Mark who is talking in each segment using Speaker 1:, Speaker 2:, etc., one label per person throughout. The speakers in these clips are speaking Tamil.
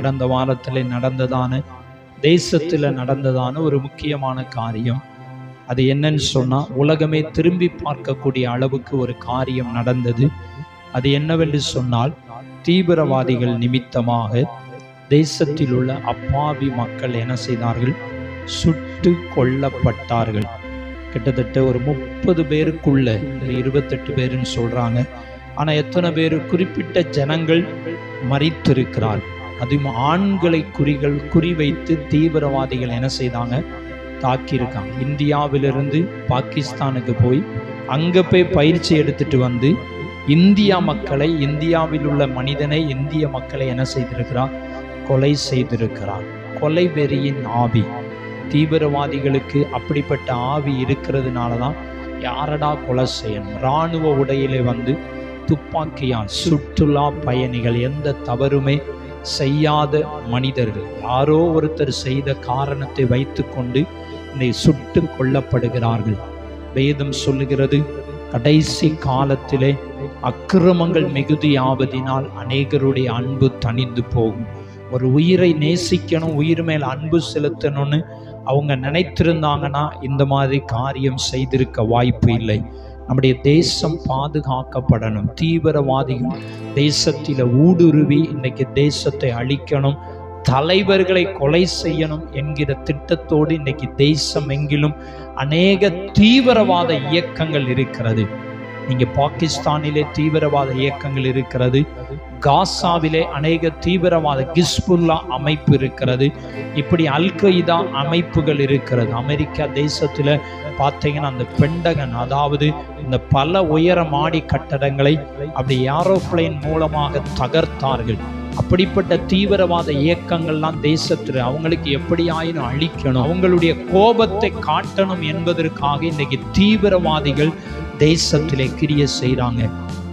Speaker 1: கடந்த வாரத்தில் நடந்ததான தேசத்தில் நடந்ததான ஒரு முக்கியமான காரியம். அது என்னன்னு சொன்னால் உலகமே திரும்பி பார்க்கக்கூடிய அளவுக்கு ஒரு காரியம் நடந்தது. அது என்னவென்று சொன்னால் தீவிரவாதிகள் நிமித்தமாக தேசத்தில் உள்ள அப்பாவி மக்கள் என்ன செய்தார்கள்? சுட்டு கொல்லப்பட்டார்கள். கிட்டத்தட்ட ஒரு முப்பது பேருக்குள்ள இருபத்தெட்டு பேருன்னு சொல்கிறாங்க ஆனால் எத்தனை பேர்? குறிப்பிட்ட ஜனங்கள் மறித்திருக்கிறார்கள் அதுவும் ஆண்களை குறிகள் குறிவைத்து தீவிரவாதிகள் என்ன செய்தாங்க? தாக்கியிருக்காங்க. இந்தியாவிலிருந்து பாகிஸ்தானுக்கு போய் அங்கே போய் பயிற்சி எடுத்துட்டு வந்து இந்தியா மக்களை இந்தியாவில் உள்ள மனிதனை இந்திய மக்களை என்ன செய்திருக்கிறார்? கொலை செய்திருக்கிறார். கொலை வெறியின் ஆவி. தீவிரவாதிகளுக்கு அப்படிப்பட்ட ஆவி இருக்கிறதுனால தான் யாரடா கொலை செய்யணும்? இராணுவ உடையிலே வந்து துப்பாக்கியால் சுற்றுலா பயணிகள் எந்த தவறுமே செய்யாத மனிதர்கள். யாரோ ஒருத்தர் செய்த காரணத்தை வைத்துக்கொண்டு என்னை சுட்டு கொல்லப்படுகிறார்கள். வேதம் சொல்லுகிறது கடைசி காலத்திலே அக்கிரமங்கள் மிகுதியாவதினால் அநேகருடைய அன்பு தணிந்து போகும். ஒரு உயிரை நேசிக்கணும் உயிர் மேல் அன்பு செலுத்தணும்னு அவங்க நினைத்திருந்தாங்கன்னா இந்த மாதிரி காரியம் செய்திருக்க வாய்ப்பு இல்லை. நம்முடைய தேசம் பாதுகாக்கப்படணும். தீவிரவாதிகள் தேசத்தில் ஊடுருவி இன்னைக்கு தேசத்தை அழிக்கணும் தலைவர்களை கொலை செய்யணும் என்கிற திட்டத்தோடு இன்னைக்கு தேசம் எங்கிலும் அநேக தீவிரவாத இயக்கங்கள் இருக்கிறது. நீங்கள் பாகிஸ்தானிலே தீவிரவாத இயக்கங்கள் இருக்கிறது. காசாவிலே அநேக தீவிரவாத கிஸ்புல்லா அமைப்பு இருக்கிறது. இப்படி அல் அமைப்புகள் இருக்கிறது. அமெரிக்கா தேசத்தில் பார்த்தீங்கன்னா அந்த பெண்டகன் அதாவது இந்த பல உயர மாடி கட்டடங்களை அப்படி ஏரோப்ளேன் மூலமாக தகர்த்தார்கள். அப்படிப்பட்ட தீவிரவாத இயக்கங்கள்லாம் தேசத்தில் அவங்களுக்கு எப்படி ஆயினும் அழிக்கணும். அவங்களுடைய கோபத்தை காட்டணும் என்பதற்காக இன்றைக்கு தீவிரவாதிகள் தேசத்திலே கிரிய செய்கிறாங்க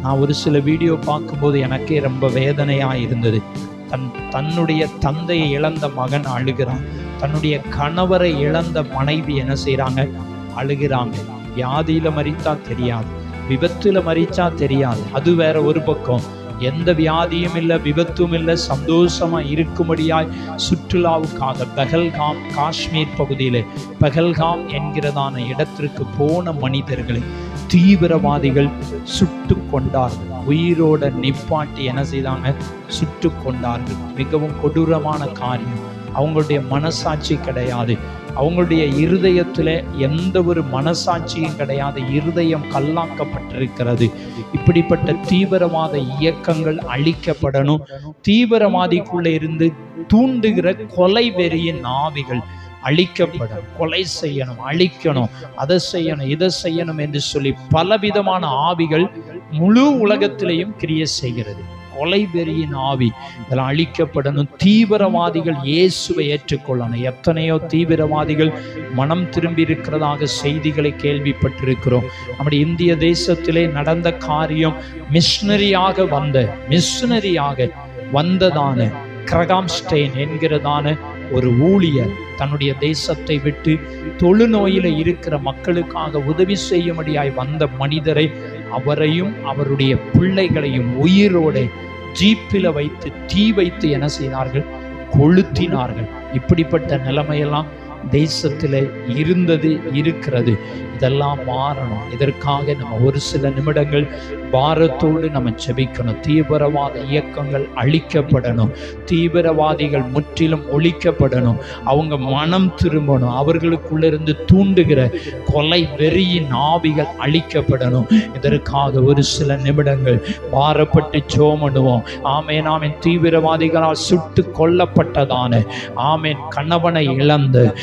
Speaker 1: நான் ஒரு சில வீடியோ பார்க்கும்போது எனக்கே ரொம்ப வேதனையாக இருந்தது. தன் தன்னுடைய தந்தையை இழந்த மகன் அழுகிறான். தன்னுடைய கணவரை இழந்த மனைவி என்ன செய்கிறாங்க அழுகிறாங்க. வியாதியில் மறித்தா தெரியாது. விபத்தில் மறிச்சா தெரியாது. அது வேற ஒரு பக்கம். எந்த வியாதியும் இல்லை விபத்தும் இல்லை சந்தோஷமா இருக்கும்படியாய் சுற்றுலாவுக்காக பெஹல்காம் காஷ்மீர் பகுதியில். பெஹல்காம் என்கிறதான இடத்திற்கு போன மனிதர்களை தீவிரவாதிகள் சுட்டு கொண்டார்கள் உயிரோட நிப்பாட்டி என்ன செய்தாங்க? சுட்டு கொண்டார்கள் மிகவும் கொடூரமான காரியம். அவங்களுடைய மனசாட்சி கிடையாது. அவங்களுடைய இருதயத்தில் எந்த ஒரு மனசாட்சியும் கிடையாது. இருதயம் கல்லாக்கப்பட்டிருக்கிறது. இப்படிப்பட்ட தீவிரவாத இயக்கங்கள் அழிக்கப்படணும். தீவிரவாதிக்குள்ளே இருந்து தூண்டுகிற கொலை வெறியின் ஆவிகள் அழிக்கப்படும் கொலை செய்யணும் அழிக்கணும் அதை செய்யணும் இதை செய்யணும் என்று சொல்லி பலவிதமான ஆவிகள் முழு உலகத்திலையும் கிரிய செய்கிறது. கொலை வெறியின் ஆவி இதெல்லாம் அழிக்கப்படணும். தீவிரவாதிகள் இயேசுவை ஏற்றுக்கொள்ளணும். எத்தனையோ தீவிரவாதிகள் மனம் திரும்பி இருக்கிறதாக செய்திகளை கேள்விப்பட்டிருக்கிறோம். நம்முடைய இந்திய தேசத்திலே நடந்த காரியம் மிஷினரியாக வந்த மிஷினரியாக வந்ததான கிரகாம்ஸ்டெயின் என்கிறதான ஒரு ஊழியர் தன்னுடைய தேசத்தை விட்டு தொழுநோயில இருக்கிற மக்களுக்காக உதவி செய்யும்படியாய் வந்த மனிதரை அவரையும் அவருடைய பிள்ளைகளையும் உயிரோடு ஜீப்பில் வைத்து தீ வைத்து என்ன செய்தார்கள்? கொளுத்தினார்கள். இப்படிப்பட்ட நிலைமையெல்லாம் தேசத்தில் இருந்தது இருக்கிறது. இதெல்லாம் மாறணும். இதற்காக நம்ம ஒரு சில நிமிடங்கள் பாரத்தோடு நம்ம செபிக்கணும் தீவிரவாத இயக்கங்கள் அழிக்கப்படணும். தீவிரவாதிகள் முற்றிலும் ஒழிக்கப்படணும். அவங்க மனம் திரும்பணும். அவர்களுக்குள்ளிருந்து தூண்டுகிற கொலை வெறியின் ஆவிகள் அழிக்கப்படணும். இதற்காக ஒரு சில நிமிடங்கள் பாரப்பட்டு சோமனுவோம் ஆமேன் ஆமேன். தீவிரவாதிகளால் சுட்டு கொல்லப்பட்டதான. ஆமேன். கணவனை இழந்த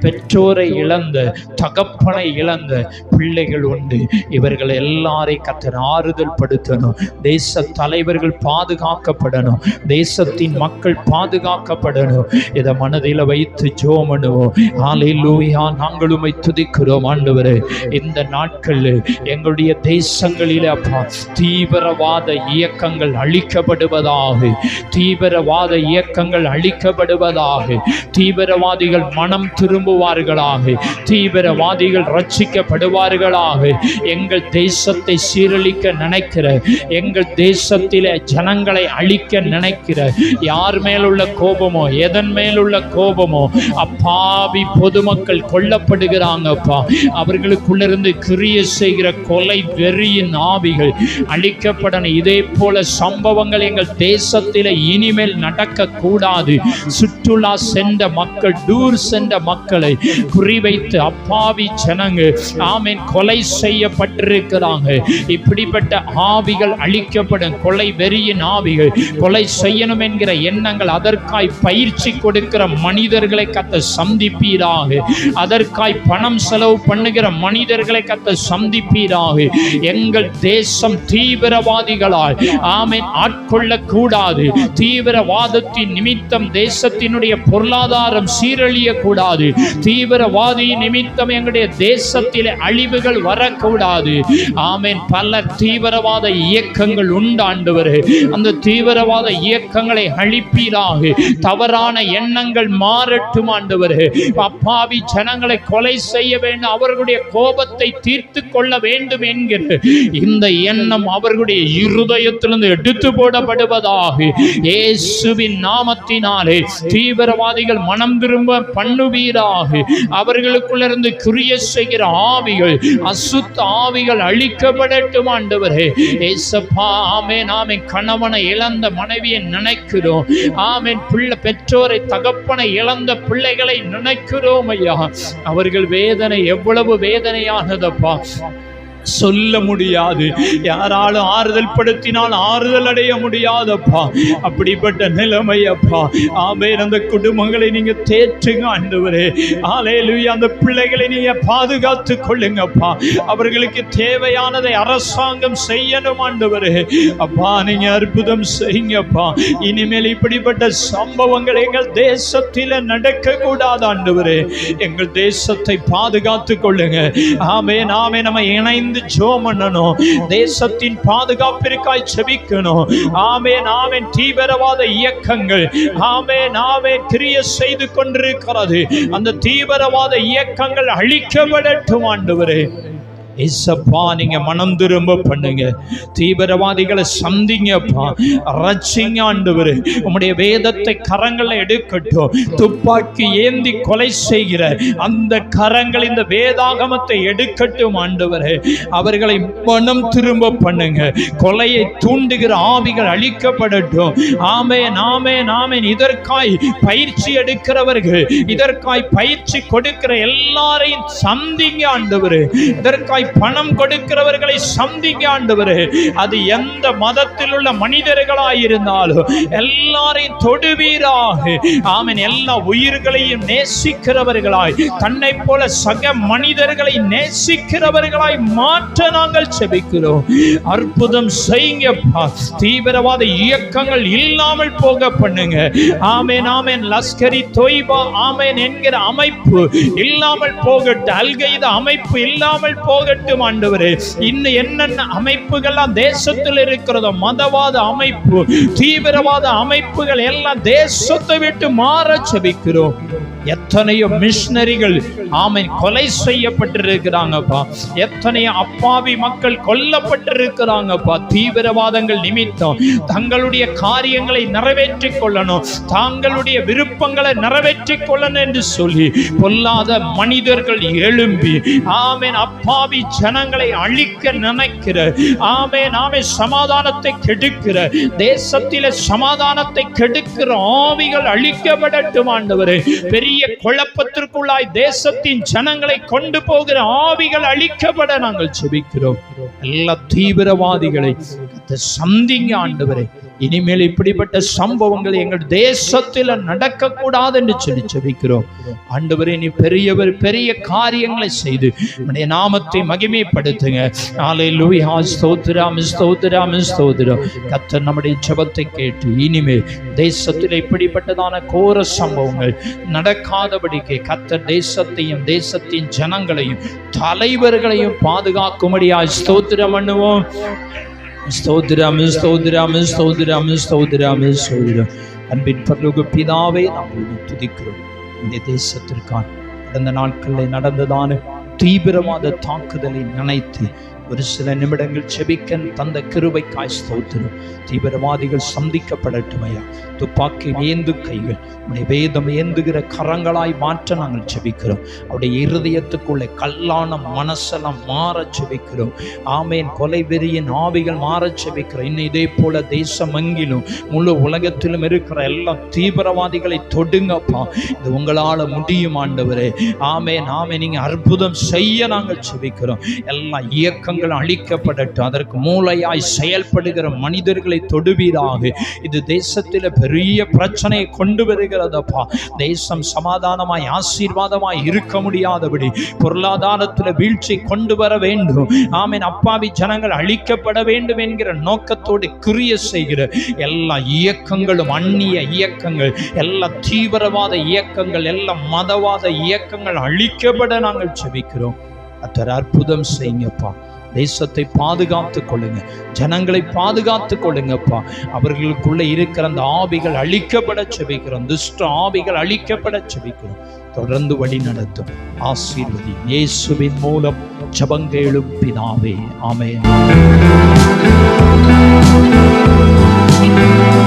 Speaker 1: பெற்றோரை இழந்த தகப்பனை இழந்த பிள்ளைகள் உண்டு. இவர்கள் எல்லாரையும் கத்தர் ஆறுதல் படுத்தணும். தேச தலைவர்கள் பாதுகாக்கப்படணும். தேசத்தின் மக்கள் பாதுகாக்கப்படணும். இதை மனதில் வைத்து ஜோமனுவோம் ஆலையிலூயா நாங்கள் உம்மை துதிக்கிறோம் ஆண்டவரே. இந்த நாட்களில் எங்களுடைய தேசங்களில் அப்பா தீவிரவாத இயக்கங்கள் அழிக்கப்படுவதாக தீவிரவாத இயக்கங்கள் அழிக்கப்படுவதாக தீவிரவாதிகள் மனம் திரும்புவார்களாக. தீவிரவாதிகள் ரட்சிக்கப்படுவார்களாக. எங்கள் தேசத்தை சீரழிக்க நினைக்கிற எங்கள் தேசத்தில் ஜனங்களை அழிக்க நினைக்கிற யார் மேலுள்ள கோபமோ எதன் மேலுள்ள கோபமோ அப்பாவி பொதுமக்கள் கொல்லப்படுகிறாங்கப்பா. அவர்களுக்குள்ளிருந்து கிரிய செய்கிற கொலை வெறியின் ஆவிகள் அழிக்கப்படணும். இதே போல சம்பவங்கள் எங்கள் தேசத்தில் இனிமேல் நடக்கக்கூடாது. சுற்றுலா சென்ற மக்கள் டூர் சென்ற மக்களை குறிவைத்து அப்பாவி ஜனங்க ஆமீன் கொலை செய்யப்பட்டிருக்கிறாங்க. இப்படிப்பட்ட ஆவிகள் அழிக்கப்படும் கொலை வெறியின் ஆவிகள் கொலை செய்யணும் என்கிற எண்ணங்கள் அதற்காய் பயிற்சி கொடுக்கிற மனிதர்களை கத்த சந்திப்பீராக. அதற்காய் பணம் செலவு பண்ணுகிற மனிதர்களை கத்த சந்திப்பீராக. எங்கள் தேசம் தீவிரவாதிகளால் ஆமீன் ஆட்கொள்ளக்கூடாது. தீவிரவாதத்தின் நிமித்தம் தேசத்தினுடைய பொருளாதாரம் சீரழியக்கூடாது. கூடாது தீவிரவாதி நிமித்தம் எங்களுடைய தேசத்தில் அழிவுகள் வரக்கூடாது. ஆமேன். பல தீவிரவாத இயக்கங்கள் உண்டாண்டவர். அந்த தீவிரவாத இயக்கங்களை அழிப்பீராக. தவறான எண்ணங்கள் மாறட்டும் ஆண்டவர். அப்பாவி ஜனங்களை கொலை செய்ய வேண்டும். அவர்களுடைய கோபத்தை தீர்த்து கொள்ள வேண்டும் என்கிற இந்த எண்ணம் அவர்களுடைய இருதயத்திலிருந்து எடுத்து போடப்படுவதாக. இயேசுவின் நாமத்தினாலே தீவிரவாதிகள் மனம் திரும்ப பண்ணு அவர்களுக்குள்ள அவர்களுக்குள்ளிருந்து கிரிய செய்கிற ஆவிகள் அசுத்த ஆவிகள் அழிக்கப்படட்டும் ஆண்டவரே. ஏசப்பா ஆமென் ஆமென். கணவனை இழந்த மனைவியை நினைக்கிறோம். ஆமேன். பிள்ளை பெற்றோரை தகப்பனை இழந்த பிள்ளைகளை நினைக்கிறோம் ஐயா. அவர்கள் வேதனை எவ்வளவு வேதனையானதப்பா. சொல்ல முடியாது. யாராலும் ஆறுதல் படுத்தினால் ஆறுதல் அடைய முடியாதப்பா. அப்படிப்பட்ட நிலைமை அப்பா ஆமே அந்த குடும்பங்களை நீங்க தேற்றுங்க ஆண்டவரே. ஆலேலுயா அந்த பிள்ளைகளை நீங்க பாதுகாத்து கொள்ளுங்கப்பா. அவர்களுக்கு தேவையானதை அரசாங்கம் செய்யணும் ஆண்டவரே. அப்பா நீங்க அற்புதம் செய்யுங்கப்பா. இனிமேல் இப்படிப்பட்ட சம்பவங்கள் எங்கள் தேசத்தில் நடக்க கூடாது ஆண்டவரே. எங்கள் தேசத்தை பாதுகாத்து கொள்ளுங்க. ஆமே நாமே நம்ம இணைந்து ஜோம் பண்ணணும் தேசத்தின் பாதுகாப்பிற்காய் செபிக்கணும். ஆமே நாமே தீவிரவாத இயக்கங்கள். ஆமே நாமே கிரிய செய்து கொண்டிருக்கிறது. அந்த தீவிரவாத இயக்கங்கள் அழிக்கப்படட்டும் ஆண்டவரே. ஏசப்பா நீங்க மனம் திரும்ப பண்ணுங்க. தீவிரவாதிகளை சந்திங்கப்பா. ரச்சிங்க ஆண்டவர். உங்களுடைய வேதத்தை கரங்களை எடுக்கட்டும். துப்பாக்கி ஏந்தி கொலை செய்கிற அந்த கரங்கள் இந்த வேதாகமத்தை எடுக்கட்டும் ஆண்டவர். அவர்களை மனம் திரும்ப பண்ணுங்க. கொலையை தூண்டுகிற ஆவிகள் அழிக்கப்படட்டும். ஆமே நாமே நாமே இதற்காய் பயிற்சி எடுக்கிறவர்கள் இதற்காய் பயிற்சி கொடுக்கிற எல்லாரையும் சந்திங்க ஆண்டவர். இதற்காய் பணம் கொடுக்கிறவர்களை சந்திங்க ஆண்டவரே. அது எந்த மதத்தில் உள்ள மனிதர்களாயிருந்தாலும் எல்லாரையும் தொடுவீராக. ஆமென். எல்லா உயிர்களையும் நேசிக்கிறவர்களாய் தன்னை போல சக மனிதர்களை நேசிக்கிறவர்களாய் மாற்ற நாங்கள் செபிக்கிறோம். அற்புதம் செய்யுங்கப்பா. தீவிரவாத இயக்கங்கள் இல்லாமல் போக பண்ணுங்க. ஆமேன் ஆமேன். லஸ்கரி தொய்பா ஆமேன் என்கிற அமைப்பு இல்லாமல் போகட்டும். அல்கைத அமைப்பு இல்லாமல் போக போகட்டும் ஆண்டவரே. இன்னும் என்னென்ன அமைப்புகள்லாம் தேசத்தில் இருக்கிறதோ மதவாத அமைப்பு தீவிரவாத அமைப்புகள் எல்லாம் தேசத்தை விட்டு மாற செபிக்கிறோம். எத்தனையோ மிஷினரிகள் ஆமை கொலை செய்யப்பட்டிருக்கிறாங்கப்பா. எத்தனையோ அப்பாவி மக்கள் கொல்லப்பட்டிருக்கிறாங்கப்பா. தீவிரவாதங்கள் நிமித்தம் தங்களுடைய காரியங்களை நிறைவேற்றிக் கொள்ளணும். தாங்களுடைய விருப்பங்களை நிறைவேற்றிக் கொள்ளணும் என்று சொல்லி பொல்லாத மனிதர்கள் எழும்பி ஆமென் அப்பாவி ஜனங்களை அழிக்க நினைக்கிற. ஆமே நாமே சமாதானத்தை கெடுக்கிற. தேசத்தில சமாதானத்தை கெடுக்கிற ஆவிகள் அழிக்கப்படட்டும் ஆண்டவரே. பெரிய குழப்பத்திற்குள்ளாய் தேசத்தின் ஜனங்களை கொண்டு போகிற ஆவிகள் அழிக்கப்பட நாங்கள் செபிக்கிறோம். எல்லா தீவிரவாதிகளை கர்த்தர் சந்திங்க ஆண்டவரே. இனிமேல் இப்படிப்பட்ட சம்பவங்கள் எங்கள் தேசத்தில் நடக்கக்கூடாது என்று சொல்லி செபிக்கிறோம். ஆண்டவரே நீ பெரியவர் பெரிய காரியங்களை செய்து உடைய நாமத்தை மகிமைப்படுத்துங்க. நாளை லூயா ஸ்தோத்ரா ஸ்தோத்திரம் ஸ்தோத்திரம். கத்தர் நம்முடைய ஜபத்தை கேட்டு இனிமேல் தேசத்தில் இப்படிப்பட்டதான கோர சம்பவங்கள் நடக்காதபடிக்கு கத்தர் தேசத்தையும் தேசத்தின் ஜனங்களையும் தலைவர்களையும் பாதுகாக்கும்படியாய் ஸ்தோத்திரம் பண்ணுவோம். ஸ்தோத்திரம் ஸ்தோத்திரம் ஸ்தோத்திரம் ஸ்தோத்திரம் ஸ்தோத்திரம். அன்பின் பரலோக பிதாவே நாம் துதிக்கிறோம். இந்த தேசத்திற்கான கடந்த நாட்களில் நடந்ததான தீவிரவாத தாக்குதலை நினைத்து ஒரு சில நிமிடங்கள் செபிக்கன் தந்த கிருவை ஸ்தோத்திரம். தீவிரவாதிகள் சந்திக்கப்படட்டுமையா? துப்பாக்கி ஏந்து கைகள் உடைய வேதம் ஏந்துகிற கரங்களாய் மாற்ற நாங்கள் செபிக்கிறோம். அவருடைய இருதயத்துக்குள்ளே கல்லான மனசெல்லாம் மாற செபிக்கிறோம். ஆமேன். கொலை வெறியின் ஆவிகள் மாற செபிக்கிறோம். இன்னும் இதே போல தேசம் எங்கிலும் முழு உலகத்திலும் இருக்கிற எல்லா தீவிரவாதிகளை தொடுங்கப்பா. இது உங்களால் முடியும் ஆண்டவரே. ஆமேன். ஆமே நீங்கள் அற்புதம் செய்ய நாங்கள் செபிக்கிறோம். எல்லா காரியங்கள் அழிக்கப்படட்டும். அதற்கு மூளையாய் செயல்படுகிற மனிதர்களை தொடுவீராக. இது தேசத்தில் பெரிய பிரச்சனையை கொண்டு வருகிறதப்பா. தேசம் சமாதானமாய் ஆசீர்வாதமாய் இருக்க முடியாதபடி பொருளாதாரத்தில் வீழ்ச்சி கொண்டு வர வேண்டும். ஆமீன். அப்பாவி ஜனங்கள் அழிக்கப்பட வேண்டும் என்கிற நோக்கத்தோடு கிரிய செய்கிற எல்லா இயக்கங்களும் அந்நிய இயக்கங்கள் எல்லா தீவிரவாத இயக்கங்கள் எல்லா மதவாத இயக்கங்கள் அழிக்கப்பட நாங்கள் செபிக்கிறோம். அத்தர் அற்புதம் செய்யுங்கப்பா. தேசத்தை பாதுகாத்து கொள்ளுங்க. ஜனங்களை பாதுகாத்து கொள்ளுங்கப்பா. அவர்களுக்குள்ள இருக்கிற அந்த ஆவிகள் அழிக்கப்பட செபிக்கிறோம். துஷ்ட ஆவிகள் அழிக்கப்பட செபிக்கிறோம். தொடர்ந்து வழி நடத்தும். ஆசீர்வதி. இயேசுவின் மூலம் ஜபங்கேளும் பிதாவே. ஆமே